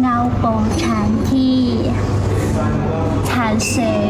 เงาโปงฉันที่ฉันสย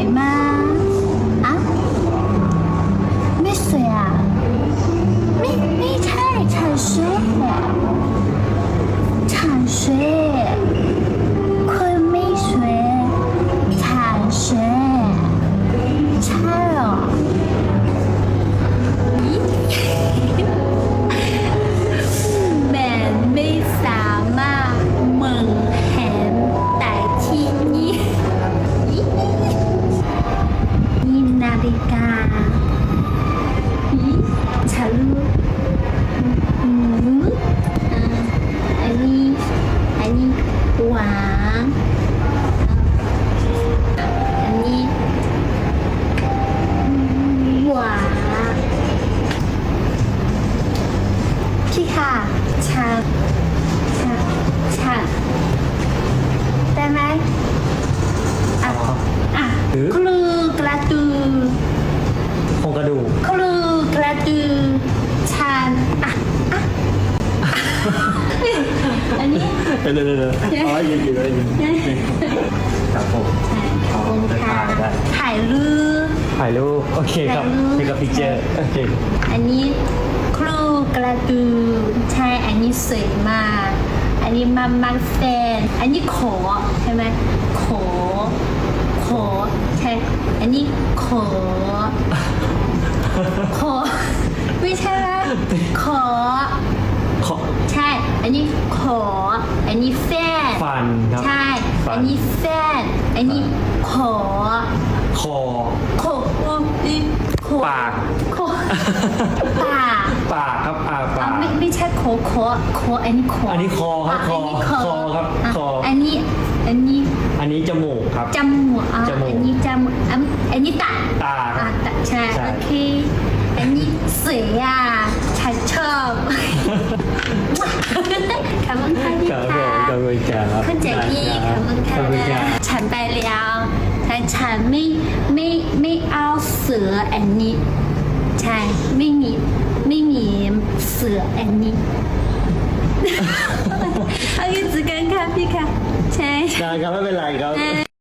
อันนี้หวานพี่ค่ะชาชาชาได้ไหมอะอะ หรือ คลูกระตู โครงกระดูก คลูกระตูชาอะอะ อันนี้เดี๋ยวเดี๋ยวเดี๋ยวอ๋อยืนอยู่เลยยืนครับผมขอบคุณค่ะได้ถ่ายรูปถ่ายรูปโอเคครับถ่ายรูปนี่ก็พิกเจอร์โอเคอันนี้ครูกระดูใช่อันนี้สวยมากอันนี้มามาแฟนอันนี้ขอใช่ไหมขอขอใช่อันนี้ขอขอไม่ใช่ไหมขอขอใช่อันนี้ข อ อันนี้แฟนฟันครับ ใช่ ฟัอันนี้แฟน อันนี้ขอคอ ขออุ้ยขอปาก ขอปากปากครับอ่าปาอะก ไม่ไม่ใช่คอคอคออันนี้คออัอันนี้คอครับคอคอครับคออันนี้ อันนี้อันนี้จมูกครับ จมูกอะจมูกอันนี้จมูกอันอันนี้ตาตาครัอะบตาใช่ใช่ โอเค อันนี้เสืออะฉันชอบ ขอบคุณค่ะพี่ ครับผ ค่ะ มขอบคุณครับ คุณแจ็คกี้ขอบคุณค่ะ ขอบคุณครับ ฉันไปแล้วแต่ฉันไม่ไม่ไม่เอาเสืออันนี้ ใช่ไม่มีไม่มีเสืออันนี้ เอา一直跟看พี่ค่ะใช่ ได้ครับไม่เป็นไรครับ